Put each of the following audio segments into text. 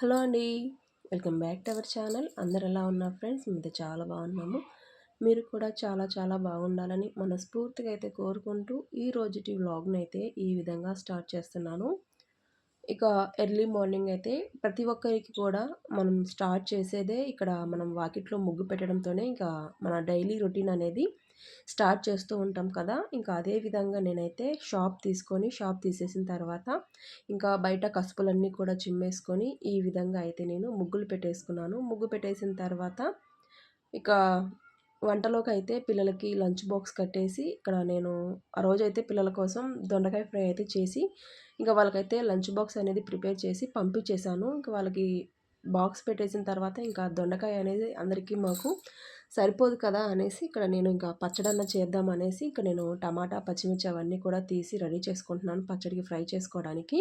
Hello అండి. Welcome back to our channel. అందరు ఎలా ఉన్నారు ఫ్రెండ్స్? మీద చాలా బాగున్నాము. మీరు కూడా చాలా చాలా బాగుండాలని మనస్ఫూర్తిగా అయితే కోరుకుంటూ ఈ రోజుటి వ్లాగ్ని అయితే ఈ విధంగా స్టార్ట్ చేస్తున్నాను. ఇక ఎర్లీ మార్నింగ్ అయితే ప్రతి ఒక్కరికి కూడా మనం స్టార్ట్ చేసేదే ఇక్కడ మనం వాకిట్లో ముగ్గు పెట్టడంతోనే ఇంకా మన డైలీ రొటీన్ అనేది స్టార్ట్ చేస్తూ ఉంటాం కదా. ఇంకా అదే విధంగా నేనైతే షాప్ తీసుకొని షాప్ తీసేసిన తర్వాత ఇంకా బయట కసుపులన్నీ కూడా చిమ్మేసుకొని ఈ విధంగా అయితే నేను ముగ్గులు పెట్టేసుకున్నాను. ముగ్గు పెట్టేసిన తర్వాత ఇక వంటలోకి అయితే పిల్లలకి లంచ్ బాక్స్ కట్టేసి ఇక్కడ నేను ఆ రోజైతే పిల్లల కోసం దొండకాయ ఫ్రై అయితే చేసి ఇంకా వాళ్ళకైతే లంచ్ బాక్స్ అనేది ప్రిపేర్ చేసి పంపించేశాను. ఇంకా వాళ్ళకి బాక్స్ పెట్టేసిన తర్వాత ఇంకా దొండకాయ అనేది అందరికీ మాకు సరిపోదు కదా అనేసి ఇక్కడ నేను ఇంకా పచ్చడన్న చేద్దాం అనేసి ఇక్కడ నేను టమాటా పచ్చిమిర్చి అవన్నీ కూడా తీసి రెడీ చేసుకుంటున్నాను పచ్చడికి ఫ్రై చేసుకోవడానికి.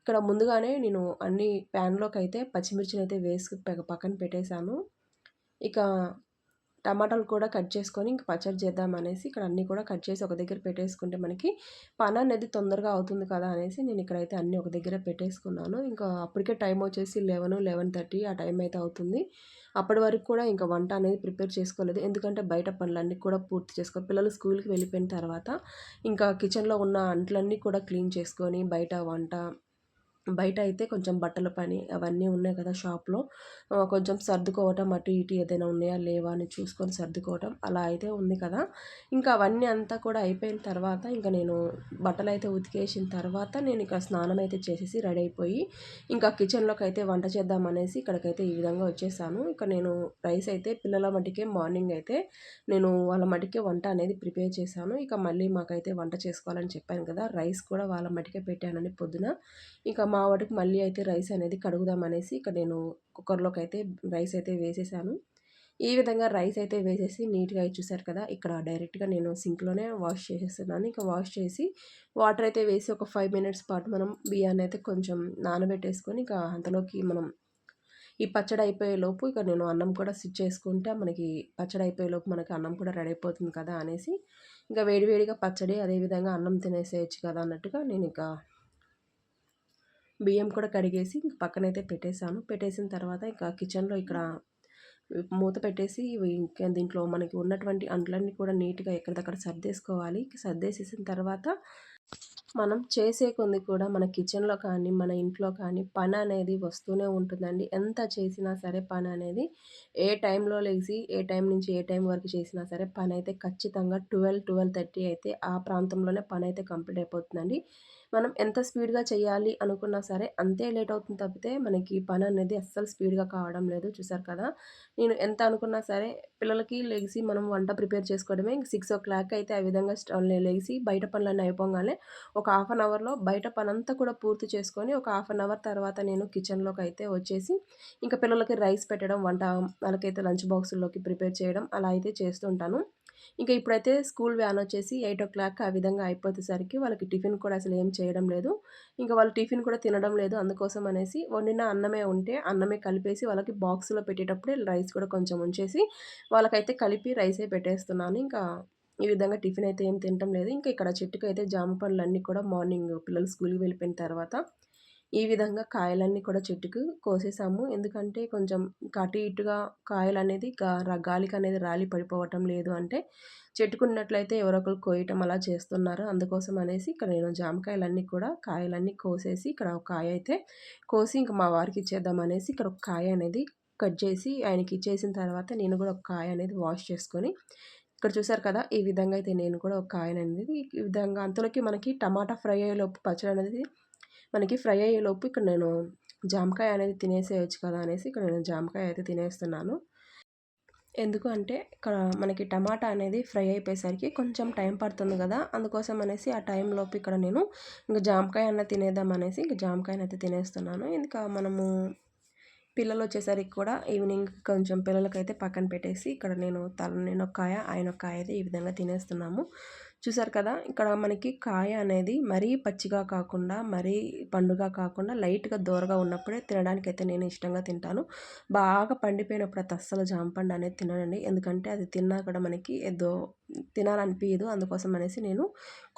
ఇక్కడ ముందుగానే నేను అన్ని ప్యాన్లోకి అయితే పచ్చిమిర్చిని అయితే వేసి పక్కన పెట్టేశాను. ఇక టమాటాలు కూడా కట్ చేసుకొని ఇంక పచ్చడి చేద్దాం అనేసి ఇక్కడ అన్నీ కూడా కట్ చేసి ఒక దగ్గర పెట్టేసుకుంటే మనకి పని అనేది తొందరగా అవుతుంది కదా అనేసి నేను ఇక్కడైతే అన్నీ ఒక దగ్గర పెట్టేసుకున్నాను. ఇంకా అప్పటికే టైం వచ్చేసి లెవెన్ లెవెన్ థర్టీ ఆ టైం అయితే అవుతుంది. అప్పటి వరకు కూడా ఇంకా వంట అనేది ప్రిపేర్ చేసుకోలేదు. ఎందుకంటే బయట పనులన్నీ కూడా పూర్తి చేసుకో పిల్లలు స్కూల్కి వెళ్ళిపోయిన తర్వాత ఇంకా కిచెన్లో ఉన్న అంట్లన్నీ కూడా క్లీన్ చేసుకొని బయట వంట బయట అయితే కొంచెం బట్టల పని అవన్నీ ఉన్నాయి కదా షాప్లో. కొంచెం సర్దుకోవటం అటు ఇటు ఏదైనా ఉన్నాయా లేవా అని చూసుకొని సర్దుకోవటం అలా అయితే ఉంది కదా. ఇంకా అవన్నీ అంతా కూడా అయిపోయిన తర్వాత ఇంకా నేను బట్టలు అయితే ఉతికేసిన తర్వాత నేను ఇక్కడ స్నానం అయితే చేసేసి రెడీ అయిపోయి ఇంకా కిచెన్లోకి అయితే వంట చేద్దాం అనేసి ఇక్కడికైతే ఈ విధంగా వచ్చేసాను. ఇక నేను రైస్ అయితే పిల్లల మటుకే మార్నింగ్ అయితే నేను వాళ్ళ మటుకే వంట అనేది ప్రిపేర్ చేశాను. ఇక మళ్ళీ మాకైతే వంట చేసుకోవాలని చెప్పాను కదా రైస్ కూడా వాళ్ళ మటుకే పెట్టానని పొద్దున. ఇంకా మా వాటికి మళ్ళీ అయితే రైస్ అనేది కడుగుదాం అనేసి ఇక్కడ నేను కుక్కర్లోకి అయితే రైస్ అయితే వేసేసాను. ఈ విధంగా రైస్ అయితే వేసేసి నీట్గా చూసారు కదా ఇక్కడ డైరెక్ట్గా నేను సింక్లోనే వాష్ చేసేస్తున్నాను. ఇంకా వాష్ చేసి వాటర్ అయితే వేసి ఒక ఫైవ్ మినిట్స్ పాటు మనం బియ్యాన్ని అయితే కొంచెం నానబెట్టేసుకొని ఇంకా అంతలోకి మనం ఈ పచ్చడి అయిపోయే లోపు ఇక నేను అన్నం కూడా స్విచ్ చేసుకుంటే. మనకి పచ్చడి అయిపోయే లోపు మనకి అన్నం కూడా రెడీ అయిపోతుంది కదా అనేసి ఇంకా వేడివేడిగా పచ్చడి అదేవిధంగా అన్నం తినేసేయచ్చు కదా అన్నట్టుగా నేను ఇంకా బియ్యం కూడా కడిగేసి పక్కనైతే పెట్టేశాను. పెట్టేసిన తర్వాత ఇంకా కిచెన్లో ఇక్కడ మూత పెట్టేసి ఇంకా దీంట్లో మనకి ఉన్నటువంటి అంట్లన్నీ కూడా నీట్గా ఎక్కడిదక్కడ సర్దేసుకోవాలి. సర్దేసేసిన తర్వాత మనం చేసే కొన్ని కూడా మన కిచెన్లో కానీ మన ఇంట్లో కానీ పని అనేది వస్తూనే ఉంటుందండి. ఎంత చేసినా సరే పని అనేది ఏ టైంలో లేచి ఏ టైం నుంచి ఏ టైం వరకు చేసినా సరే పని అయితే ఖచ్చితంగా ట్వెల్వ్ ట్వెల్వ్ థర్టీ అయితే ఆ ప్రాంతంలోనే పని అయితే కంప్లీట్ అయిపోతుందండి. మనం ఎంత స్పీడ్గా చేయాలి అనుకున్నా సరే అంతే లేట్ అవుతుంది తప్పితే మనకి పని అనేది అస్సలు స్పీడ్గా కావడం లేదు. చూసారు కదా! నేను ఎంత అనుకున్నా సరే పిల్లలకి లెగిసి మనం వంట ప్రిపేర్ చేసుకోవడమే. సిక్స్ ఓ క్లాక్ అయితే ఆ విధంగా లెగిసి బయట పనులన్నీ అయిపోగానే ఒక హాఫ్ అన్ అవర్లో బయట పనంతా కూడా పూర్తి చేసుకొని ఒక హాఫ్ అన్ అవర్ తర్వాత నేను కిచెన్లోకి అయితే వచ్చేసి ఇంకా పిల్లలకి రైస్ పెట్టడం వంట వాళ్ళకైతే లంచ్ బాక్సుల్లోకి ప్రిపేర్ చేయడం అలా అయితే చేస్తుంటాను ఇంకా ఇప్పుడైతే స్కూల్ వ్యాన్ వచ్చేసి ఎయిట్ ఓ క్లాక్ ఆ విధంగా అయిపోతేసరికి వాళ్ళకి టిఫిన్ కూడా అసలు ఏం చేయడం లేదు. ఇంకా వాళ్ళు టిఫిన్ కూడా తినడం లేదు. అందుకోసం అనేసి వండిన అన్నమే ఉంటే అన్నమే కలిపేసి వాళ్ళకి బాక్స్లో పెట్టేటప్పుడే రైస్ కూడా కొంచెం ఉంచేసి వాళ్ళకైతే కలిపి రైసే పెట్టేస్తున్నాను. ఇంకా ఈ విధంగా టిఫిన్ అయితే ఏం తినటం లేదు. ఇంకా ఇక్కడ చెట్టుకు అయితే జామ పండ్లు అన్నీ కూడా మార్నింగ్ పిల్లలు స్కూల్కి వెళ్ళిపోయిన తర్వాత ఈ విధంగా కాయలన్నీ కూడా చెట్టుకు కోసేసాము. ఎందుకంటే కొంచెం కటి ఇటుగా కాయలు అనేది గాలికి అనేది రాలి పడిపోవటం లేదు అంటే చెట్టుకున్నట్లయితే ఎవరో ఒకరు కోయటం అలా చేస్తున్నారు. అందుకోసం అనేసి ఇక్కడ నేను జామకాయలన్నీ కూడా కాయలన్నీ కోసేసి ఇక్కడ ఒక కాయ అయితే కోసి ఇంకా మా వారికి ఇచ్చేద్దాం అనేసి ఇక్కడ ఒక కాయ అనేది కట్ చేసి ఆయనకి ఇచ్చేసిన తర్వాత నేను కూడా ఒక కాయ అనేది వాష్ చేసుకొని ఇక్కడ చూసారు కదా ఈ విధంగా అయితే నేను కూడా ఒక కాయ అనేది ఈ విధంగా అంతలోకి మనకి టమాటా ఫ్రై అయ్యేలోపు పచ్చడి అనేది మనకి ఫ్రై అయ్యేలోపు ఇక్కడ నేను జామకాయ అనేది తినేసేయచ్చు కదా అనేసి ఇక్కడ నేను జామకాయ అయితే తినేస్తున్నాను. ఎందుకు అంటే ఇక్కడ మనకి టమాటా అనేది ఫ్రై అయిపోయేసరికి కొంచెం టైం పడుతుంది కదా అందుకోసం అనేసి ఆ టైంలోపు ఇక్కడ నేను ఇంకా జామకాయ అన్న తినేద్దాం అనేసి ఇంకా జామకాయని అయితే తినేస్తున్నాను. ఇంకా మనము పిల్లలు వచ్చేసరికి కూడా ఈవినింగ్ కొంచెం పిల్లలకైతే పక్కన పెట్టేసి ఇక్కడ నేను తల నేను ఒక కాయ ఆయన ఒక కాయ అయితే ఈ విధంగా తినేస్తున్నాము. చూసారు కదా ఇక్కడ మనకి కాయ అనేది మరీ పచ్చిగా కాకుండా మరీ పండుగా కాకుండా లైట్గా దూరగా ఉన్నప్పుడే తినడానికి అయితే నేను ఇష్టంగా తింటాను. బాగా పండిపోయినప్పుడు అది అస్సలు జాంపండు అనేది తినడండి ఎందుకంటే అది తిన్నా కూడా మనకి ఏదో తినాలనిపించదు అందుకోసం అనేసి నేను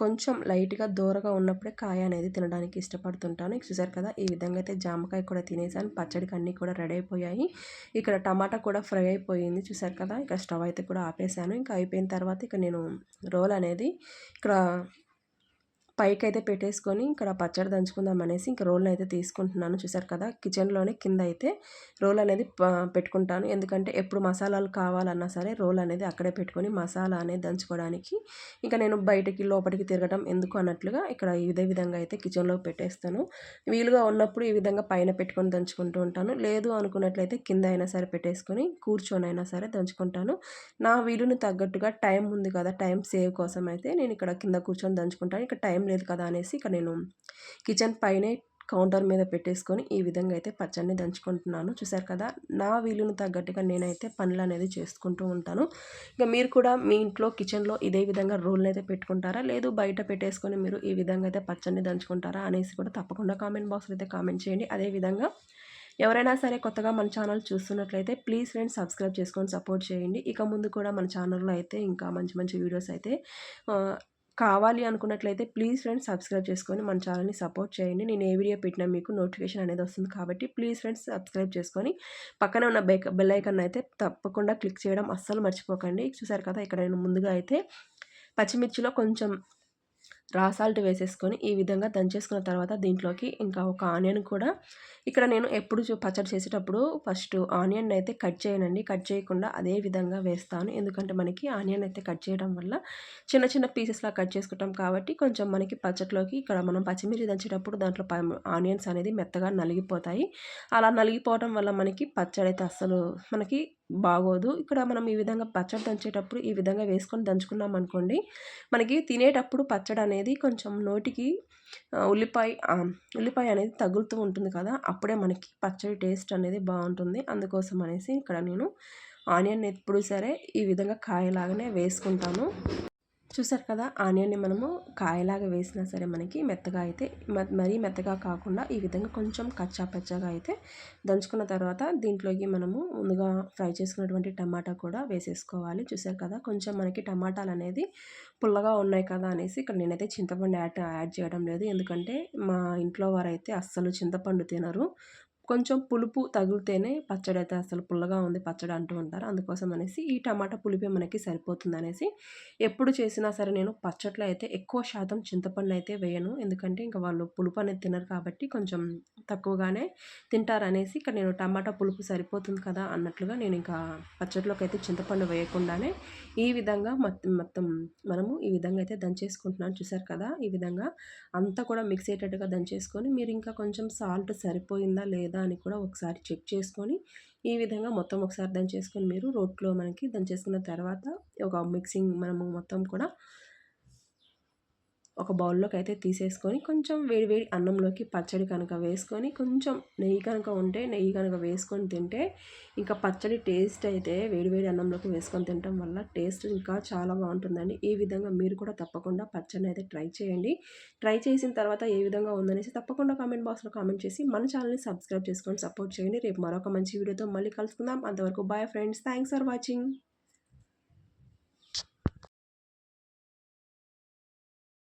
కొంచెం లైట్గా దూరగా ఉన్నప్పుడే కాయ అనేది తినడానికి ఇష్టపడుతుంటాను. చూసారు కదా ఈ విధంగా అయితే జామకాయ కూడా తినేసాను. పచ్చడికి అన్నీ కూడా రెడీ అయిపోయాయి. ఇక్కడ టమాటా కూడా ఫ్రై అయిపోయింది. చూసారు కదా? ఇక్కడ స్టవ్ అయితే కూడా ఆపేసాను ఇంకా అయిపోయిన తర్వాత ఇక నేను రోల్ అనేది ఇక్కడ పైకి అయితే పెట్టేసుకొని ఇక్కడ పచ్చడి దంచుకుందాం అనేసి ఇంకా రోల్ని అయితే తీసుకుంటున్నాను. చూసారు కదా కిచెన్లోనే కింద అయితే రోల్ అనేది పెట్టుకుంటాను. ఎందుకంటే ఎప్పుడు మసాలాలు కావాలన్నా సరే రోల్ అనేది అక్కడే పెట్టుకొని మసాలా అనేది దంచుకోవడానికి ఇంకా నేను బయటకి లోపలికి తిరగడం ఎందుకు అన్నట్లుగా ఇక్కడ ఇదే విధంగా అయితే కిచెన్లో పెట్టేస్తాను. వీలుగా ఉన్నప్పుడు ఈ విధంగా పైన పెట్టుకొని దంచుకుంటూ ఉంటాను. లేదు అనుకున్నట్లయితే కింద అయినా సరే పెట్టేసుకొని కూర్చొని అయినా సరే దంచుకుంటాను. నా వీలుని తగ్గట్టుగా టైం ఉంది కదా టైం సేవ్ కోసం అయితే నేను ఇక్కడ కింద కూర్చొని దంచుకుంటాను. ఇక్కడ టైం లేదు కదా అనేసి ఇక నేను కిచెన్ పైనే కౌంటర్ మీద పెట్టేసుకొని ఈ విధంగా అయితే పచ్చడిని దంచుకుంటున్నాను. చూసారు కదా నా వీలును తగ్గట్టుగా నేనైతే పనులు అనేది చేసుకుంటూ ఉంటాను. ఇంకా మీరు కూడా మీ ఇంట్లో కిచెన్లో ఇదే విధంగా రోల్ని అయితే పెట్టుకుంటారా? లేదు బయట పెట్టేసుకొని మీరు ఈ విధంగా అయితే పచ్చడిని దంచుకుంటారా అనేసి కూడా తప్పకుండా కామెంట్ బాక్స్లో అయితే కామెంట్ చేయండి. అదేవిధంగా ఎవరైనా సరే కొత్తగా మన ఛానల్ చూస్తున్నట్లయితే ప్లీజ్ ఫ్రెండ్స్ సబ్స్క్రైబ్ చేసుకొని సపోర్ట్ చేయండి. ఇక ముందు కూడా మన ఛానల్లో అయితే ఇంకా మంచి మంచి వీడియోస్ అయితే కావాలి అనుకున్నట్లయితే ప్లీజ్ ఫ్రెండ్స్ సబ్స్క్రైబ్ చేసుకొని మన ఛానల్ని సపోర్ట్ చేయండి. నేను ఏ వీడియో పెట్టినా మీకు నోటిఫికేషన్ అనేది వస్తుంది కాబట్టి ప్లీజ్ ఫ్రెండ్స్ సబ్స్క్రైబ్ చేసుకొని పక్కనే ఉన్న బెక్ బెల్ ఐకన్ అయితే తప్పకుండా క్లిక్ చేయడం అస్సలు మర్చిపోకండి. చూసారు కదా ఇక్కడ నేను ముందుగా అయితే పచ్చిమిర్చిలో కొంచెం రా సాల్ట్ వేసేసుకొని ఈ విధంగా దంచేసుకున్న తర్వాత దీంట్లోకి ఇంకా ఒక ఆనియన్ కూడా. ఇక్కడ నేను ఎప్పుడు పచ్చడి చేసేటప్పుడు ఫస్ట్ ఆనియన్ అయితే కట్ చేయనండి. కట్ చేయకుండా అదే విధంగా వేస్తాను. ఎందుకంటే మనకి ఆనియన్ అయితే కట్ చేయడం వల్ల చిన్న చిన్న పీసెస్లా కట్ చేసుకుంటాం కాబట్టి కొంచెం మనకి పచ్చట్లోకి ఇక్కడ మనం పచ్చిమిర్చి దంచేటప్పుడు దాంట్లో ఆనియన్స్ అనేది మెత్తగా నలిగిపోతాయి. అలా నలిగిపోవడం వల్ల మనకి పచ్చడి అయితే అస్సలు మనకి బాగోదు. ఇక్కడ మనం ఈ విధంగా పచ్చడి దంచేటప్పుడు ఈ విధంగా వేసుకొని దంచుకున్నాం అనుకోండి మనకి తినేటప్పుడు పచ్చడి అనేది కొంచెం నోటికి ఉల్లిపాయ ఉల్లిపాయ అనేది తగులుతూ ఉంటుంది కదా అప్పుడే మనకి పచ్చడి టేస్ట్ అనేది బాగుంటుంది. అందుకోసం అనేసి ఇక్కడ నేను ఆనియన్ ఎప్పుడు సరే ఈ విధంగా కాయలాగానే వేసుకుంటాను. చూసారు కదా ఆనియన్ని మనము కాయలాగా వేసినా సరే మనకి మెత్తగా అయితే మరీ మెత్తగా కాకుండా ఈ విధంగా కొంచెం కచ్చా పచ్చగా అయితే దంచుకున్న తర్వాత దీంట్లోకి మనము ముందుగా ఫ్రై చేసుకున్నటువంటి టమాటా కూడా వేసేసుకోవాలి. చూసారు కదా కొంచెం మనకి టమాటాలు అనేది పుల్లగా ఉన్నాయి కదా అనేసి ఇక్కడ నేనైతే చింతపండు యాడ్ యాడ్ చేయడం లేదు. ఎందుకంటే మా ఇంట్లో వారైతే అస్సలు చింతపండు తినరు. కొంచెం పులుపు తగిలితేనే పచ్చడి అయితే అసలు పుల్లగా ఉంది పచ్చడి అంటూ ఉంటారు. అందుకోసం అనేసి ఈ టమాటా పులిపే మనకి సరిపోతుంది అనేసి ఎప్పుడు చేసినా సరే నేను పచ్చట్లో అయితే ఎక్కువ శాతం చింతపండు అయితే వేయను. ఎందుకంటే ఇంకా వాళ్ళు పులుపు అనేది తినరు కాబట్టి కొంచెం తక్కువగానే తింటారు అనేసి ఇక్కడ నేను టమాటా పులుపు సరిపోతుంది కదా అన్నట్లుగా నేను ఇంకా పచ్చడిలోకి అయితే చింతపండు వేయకుండానే ఈ విధంగా మొత్తం మనము ఈ విధంగా అయితే దంచేసుకుంటున్నాను. చూసారు కదా? ఈ విధంగా అంతా కూడా మిక్స్ అయ్యేటట్టుగా దంచేసుకొని మీరు ఇంకా కొంచెం సాల్ట్ సరిపోయిందా లేదా లేదా అని కూడా ఒకసారి చెక్ చేసుకొని ఈ విధంగా మొత్తం ఒకసారి దంచేసుకొని మీరు రోట్లో మనకి దంచేసుకున్న తర్వాత ఒక మిక్సింగ్ మనము మొత్తం కూడా ఒక బౌల్లోకి అయితే తీసేసుకొని కొంచెం వేడి వేడి అన్నంలోకి పచ్చడి కనుక వేసుకొని కొంచెం నెయ్యి కనుక ఉంటే నెయ్యి కనుక వేసుకొని తింటే ఇంకా పచ్చడి టేస్ట్ అయితే వేడి వేడి అన్నంలోకి వేసుకొని తినడం వల్ల టేస్ట్ ఇంకా చాలా బాగుంటుందండి. ఈ విధంగా మీరు కూడా తప్పకుండా పచ్చడిని అయితే ట్రై చేయండి. ట్రై చేసిన తర్వాత ఏ విధంగా ఉందనేసి తప్పకుండా కామెంట్ బాక్స్లో కామెంట్ చేసి మన ఛానల్ని సబ్స్క్రైబ్ చేసుకొని సపోర్ట్ చేయండి. రేపు మరొక మంచి వీడియోతో మళ్ళీ కలుసుకుందాం. అంతవరకు bye friends. Thanks for watching.